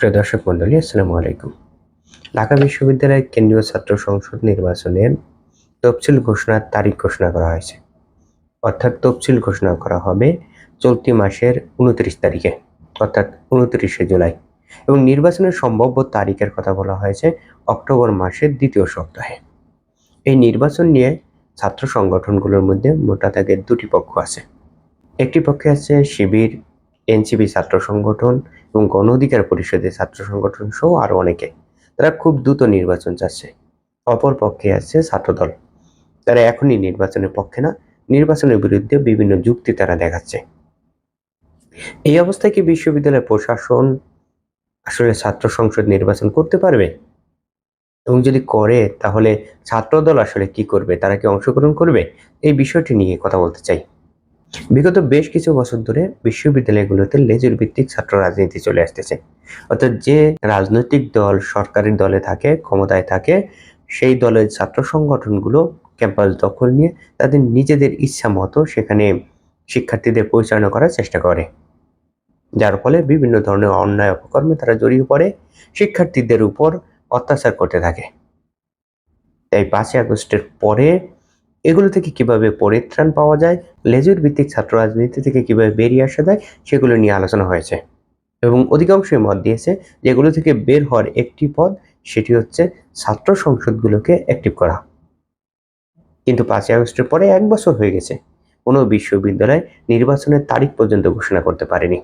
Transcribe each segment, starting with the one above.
প্রিয় দর্শক মন্ডলী আসসালামু আলাইকুম। ঢাকা বিশ্ববিদ্যালয়ের কেন্দ্রীয় ছাত্র সংসদ নির্বাচনের তফসিল ঘোষণার তারিখ ঘোষণা করা হয়েছে। অর্থাৎ তফসিল ঘোষণা করা হবে চলতি মাসের উনত্রিশ তারিখে, অর্থাৎ উনত্রিশে জুলাই। এবং নির্বাচনের সম্ভাব্য তারিখের কথা বলা হয়েছে অক্টোবর মাসের দ্বিতীয় সপ্তাহে। এই নির্বাচন নিয়ে ছাত্র সংগঠনগুলোর মধ্যে মোটা দাগে দুটি পক্ষ আছে। একটি পক্ষে আছে শিবির এনসিপি ছাত্র সংগঠন এবং গণ অধিকার পরিষদের ছাত্র সংগঠন সহ আরও অনেকে। তারা খুব দ্রুত নির্বাচন চাচ্ছে। অপর পক্ষে আছে ছাত্রদল। তারা এখনই নির্বাচনের পক্ষে না, নির্বাচনের বিরুদ্ধে বিভিন্ন যুক্তি তারা দেখাচ্ছে। এই অবস্থায় কি বিশ্ববিদ্যালয় প্রশাসন আসলে ছাত্র সংসদ নির্বাচন করতে পারবে? এবং যদি করে, তাহলে ছাত্রদল আসলে কি করবে? তারা কি অংশগ্রহণ করবে? এই বিষয়টি নিয়ে কথা বলতে চাই। বিগত বেশ কিছু বছর ধরে বিশ্ববিদ্যালয়গুলোতে লেজুর ভিত্তিক ছাত্র রাজনীতি চলে আসতেছে। অর্থাৎ যে রাজনৈতিক দল সরকারি দলে থাকে, ক্ষমতায় থাকে, সেই দলের ছাত্র সংগঠনগুলো ক্যাম্পাস দখল নিয়ে তাদের নিজেদের ইচ্ছা মতো সেখানে শিক্ষার্থীদের পরিচালনা করার চেষ্টা করে। যার ফলে বিভিন্ন ধরনের অন্যায় অপকর্মে তারা জড়িয়ে পড়ে, শিক্ষার্থীদের উপর অত্যাচার করতে থাকে। তাই পাঁচই আগস্টের পরে এগুলো থেকে কীভাবে পরিত্রাণ পাওয়া যায় লেজুর ভিত্তিক ছাত্র রাজনীতি থেকে কীভাবে বেরিয়ে আসা যায়, সেগুলো নিয়ে আলোচনা হয়েছে। এবং অধিকাংশই মত দিয়েছে যে এগুলো থেকে বের হওয়ার একটি পদ সেটি হচ্ছে ছাত্র সংসদগুলোকে অ্যাক্টিভ করা। কিন্তু পাঁচই আগস্টের পরে এক বছর হয়ে গেছে, কোনো বিশ্ববিদ্যালয় নির্বাচনের তারিখ পর্যন্ত ঘোষণা করতে পারেনি।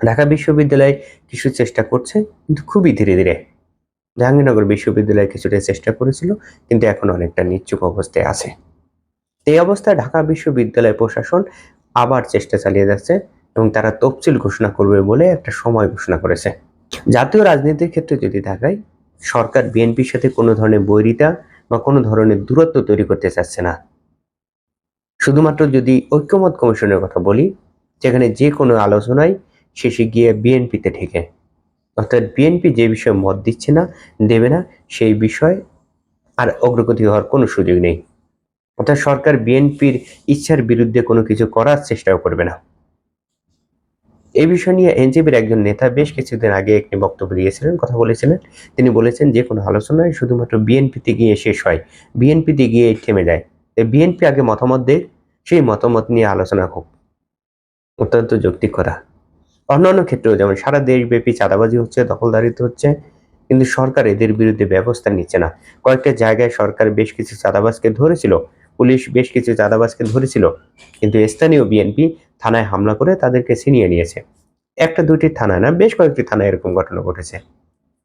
ঢাকা বিশ্ববিদ্যালয় কিছু চেষ্টা করছে, কিন্তু খুবই ধীরে ধীরে জাহাঙ্গীরনগর বিশ্ববিদ্যালয় কিছুটা চেষ্টা করেছিল, কিন্তু এখন অনেকটা নিচ্ছুক অবস্থায় আছে। এই অবস্থায় ঢাকা বিশ্ববিদ্যালয় প্রশাসন আবার চেষ্টা চালিয়ে যাচ্ছে এবং তারা তফসিল ঘোষণা করবে বলে একটা সময় ঘোষণা করেছে। জাতীয় রাজনীতির ক্ষেত্রে যদি দেখায় সরকার বিএনপির সাথে কোনো ধরনের বৈরিতা বা কোনো ধরনের দূরত্ব তৈরি করতে চাচ্ছে না। শুধুমাত্র যদি ঐক্যমত কমিশনের কথা বলি, যেখানে যে কোনো আলোচনায় শেষে গিয়ে বিএনপিতে ঠেকে অর্থাৎ বিএনপি যে বিষয়ে মত দিচ্ছে না, দেবে না, সেই বিষয় আর অগ্রগতি হওয়ার কোনো সুযোগ নেই। অর্থাৎ সরকার বিএনপির ইচ্ছার বিরুদ্ধে কোনো কিছু করার চেষ্টাও করবে না। এই বিষয় নিয়ে এনজিপির একজন নেতা বেশ কিছুদিন আগে একটি বক্তব্য দিয়েছিলেন, কথা বলেছিলেন। তিনি বলেছেন যে, কোনো আলোচনায় শুধুমাত্র বিএনপিতে গিয়ে শেষ হয়, বিএনপিতে গিয়ে থেমে যায়। বিএনপি আগে মতামত দেখ সেই মতামত নিয়ে আলোচনা হোক। অত্যন্ত যৌক্তিক কথা। অন্যান্য ক্ষেত্রেও যেমন সারা দেশব্যাপী চাঁদাবাজি হচ্ছে, দখলদারিত্ব হচ্ছে, কিন্তু সরকার এদের বিরুদ্ধে ব্যবস্থা নিচ্ছে না। কয়েকটা জায়গায় সরকার বেশ কিছু চাঁদাবাজকে ধরেছিল, পুলিশ বেশ কিছু চাঁদাবাজকে ধরেছিল, কিন্তু স্থানীয় বিএনপি থানায় হামলা করে তাদেরকে ছিনিয়ে নিয়েছে। একটা দুটি থানায় না, বেশ কয়েকটি থানায় এরকম ঘটনা ঘটেছে।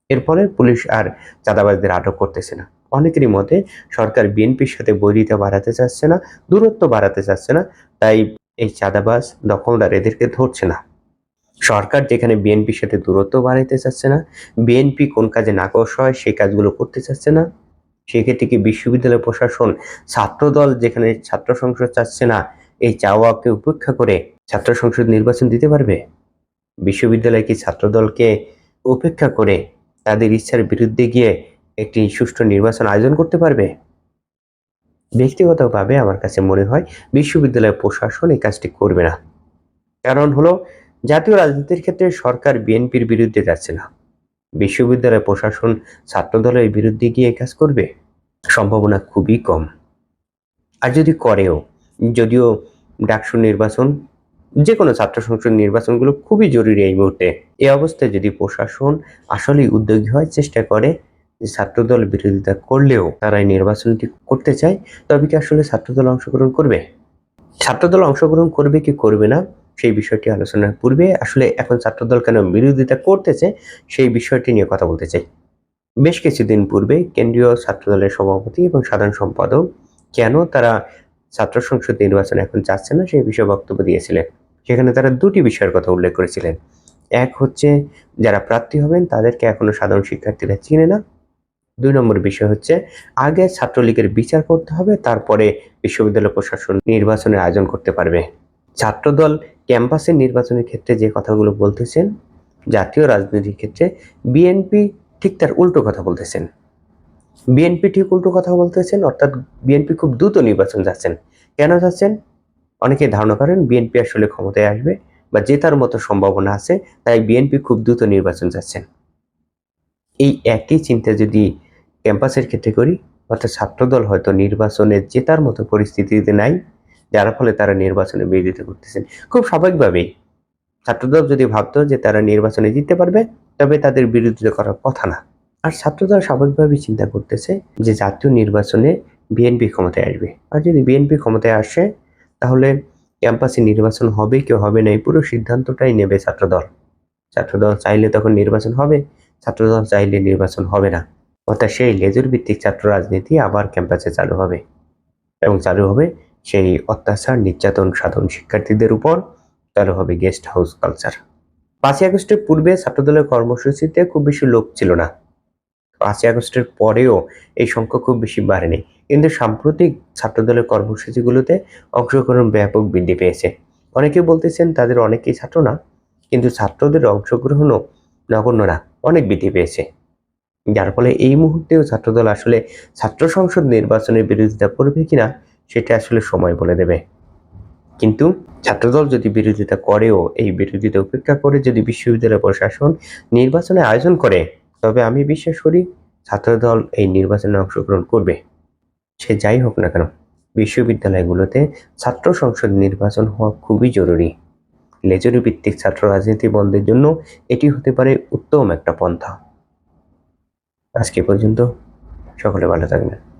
এরপরে পুলিশ আর চাঁদাবাজদের আটক করতেছে না। অনেকেরই মতে সরকার বিএনপির সাথে বৈরিতা বাড়াতে চাচ্ছে না, দূরত্ব বাড়াতে চাচ্ছে না, তাই এই চাঁদাবাজ, দখলদার এদেরকে ধরছে না। সরকার যেখানে বিএনপির সাথে দূরত্ব বাড়াইতে চাচ্ছে না, বিএনপি কোন কাজে নাকশ হয় সেই কাজগুলো করতে চাচ্ছে না, সেক্ষেত্রে কি বিশ্ববিদ্যালয় প্রশাসন, ছাত্রদল যেখানে ছাত্র সংসদ চাচ্ছে না, এই চাওয়াকে উপেক্ষা করে ছাত্র সংসদ নির্বাচন দিতে পারবে? বিশ্ববিদ্যালয় কি ছাত্রদলকে উপেক্ষা করে তাদের ইচ্ছার বিরুদ্ধে গিয়ে একটি সুষ্ঠু নির্বাচন আয়োজন করতে পারবে? ব্যক্তিগতভাবে আমার কাছে মনে হয় বিশ্ববিদ্যালয় প্রশাসন এই কাজটি করবে না। কারণ হলো জাতীয় রাজনীতির ক্ষেত্রে সরকার বিএনপির বিরুদ্ধে যাচ্ছে না। বিশ্ববিদ্যালয় প্রশাসন ছাত্রদলের বিরুদ্ধে গিয়ে কাজ করবে? সম্ভাবনা খুবই কম। আর যদি করেও, যদিও ডাকসু নির্বাচন যে কোনো ছাত্র সংসদ নির্বাচনগুলো খুবই জরুরি এই মুহূর্তে। এই অবস্থায় যদি প্রশাসন আসলেই উদ্যোগী হয় চেষ্টা করে যে ছাত্রদল বিরোধিতা করলেও তারা এই নির্বাচনটি করতে চায়, তবে কি আসলে ছাত্রদল অংশগ্রহণ করবে? ছাত্রদল অংশগ্রহণ করবে কি করবে না? সেই বিষয়টি আলোচনার পূর্বে আসলে এখন ছাত্রদল কেন বিরোধিতা করতেছে সেই বিষয়টি নিয়ে কথা বলতে চাই। বেশ কিছুদিন পূর্বে কেন্দ্রীয় ছাত্রদলের সভাপতি এবং সাধারণ সম্পাদক কেন তারা ছাত্র সংসদ নির্বাচন এখন চাচ্ছে না সেই বিষয়ে বক্তব্য দিয়েছিলেন। সেখানে তারা দুটি বিষয়ের কথা উল্লেখ করেছিলেন। এক হচ্ছে, যারা প্রার্থী হবেন তাদেরকে এখনও সাধারণ শিক্ষার্থীরা চিনে না। দুই নম্বর বিষয় হচ্ছে, আগে ছাত্রলীগের বিচার করতে হবে, তারপরে বিশ্ববিদ্যালয় প্রশাসন নির্বাচনের আয়োজন করতে পারবে। ছাত্রদল ক্যাম্পাসের নির্বাচনের ক্ষেত্রে যে কথাগুলো বলতেছেন, জাতীয় রাজনীতির ক্ষেত্রে বিএনপি ঠিক তার উল্টো কথা বলতেছেন। বিএনপি ঠিক উল্টো কথা বলতেছেন, অর্থাৎ বিএনপি খুব দ্রুত নির্বাচন যাচ্ছেন। কেন যাচ্ছেন? অনেকে ধারণা করেন বিএনপি আসলে ক্ষমতায় আসবে বা জেতার মতো সম্ভাবনা আছে, তাই বিএনপি খুব দ্রুত নির্বাচন যাচ্ছেন। এই একই চিন্তা যদি ক্যাম্পাসের ক্ষেত্রে করি, অর্থাৎ ছাত্রদল হয়তো নির্বাচনে জেতার মতো পরিস্থিতিতে নাই যার ফলে তারা নির্বাচনে বিরোধিতা করতেছেন। খুব স্বাভাবিকভাবেই ছাত্রদল যদি ভাবতো যে তারা নির্বাচনে জিততে পারবে, তবে তাদের বিরোধিতা করার কথা না। আর ছাত্রদল স্বাভাবিকভাবেই চিন্তা করতেছে যে জাতীয় নির্বাচনে বিএনপি ক্ষমতায় আসবে। আর যদি বিএনপি ক্ষমতায় আসে, তাহলে ক্যাম্পাসে নির্বাচন হবে কেউ হবে না, এই পুরো সিদ্ধান্তটাই নেবে ছাত্রদল। ছাত্রদল চাইলে তখন নির্বাচন হবে, ছাত্রদল চাইলে নির্বাচন হবে না। অর্থাৎ সেই লেজুর ভিত্তিক ছাত্র রাজনীতি আবার ক্যাম্পাসে চালু হবে। এবং চালু হবে সেই অত্যাচার, নির্যাতন সাধন শিক্ষার্থীদের উপর। চালু হবে গেস্ট হাউস কালচার পাঁচই আগস্টের পূর্বে ছাত্রদলের কর্মসূচিতে খুব বেশি লোক ছিল না। পাঁচই আগস্টের পরেও এই সংখ্যা খুব বেশি বাড়েনি। কিন্তু সাম্প্রতিক ছাত্রদলের কর্মসূচিগুলোতে অংশগ্রহণ ব্যাপক বৃদ্ধি পেয়েছে। অনেকে বলতেছেন তাদের অনেকেই ছাত্র না, কিন্তু ছাত্রদের অংশগ্রহণও নগণ্য না, অনেক বৃদ্ধি পেয়েছে। যার ফলে এই মুহূর্তেও ছাত্রদল আসলে ছাত্র সংসদ নির্বাচনের বিরোধিতা করবে কিনা সেটা আসলে সময় বলে দেবে। কিন্তু ছাত্রদল যদি বিরোধিতা করেও, এই বিরোধিতা উপেক্ষা করে যদি বিশ্ববিদ্যালয় প্রশাসন নির্বাচনে আয়োজন করে, তবে আমি বিশ্বাস করি ছাত্রদল এই নির্বাচনে অংশগ্রহণ করবে। সে যাই হোক না কেন, বিশ্ববিদ্যালয়গুলোতে ছাত্র সংসদ নির্বাচন হওয়া খুবই জরুরি। লেজরি ভিত্তিক ছাত্র রাজনীতি বন্ধের জন্য এটি হতে পারে উত্তম একটা পন্থা। আজকে পর্যন্ত সকলে ভালো থাকবেন।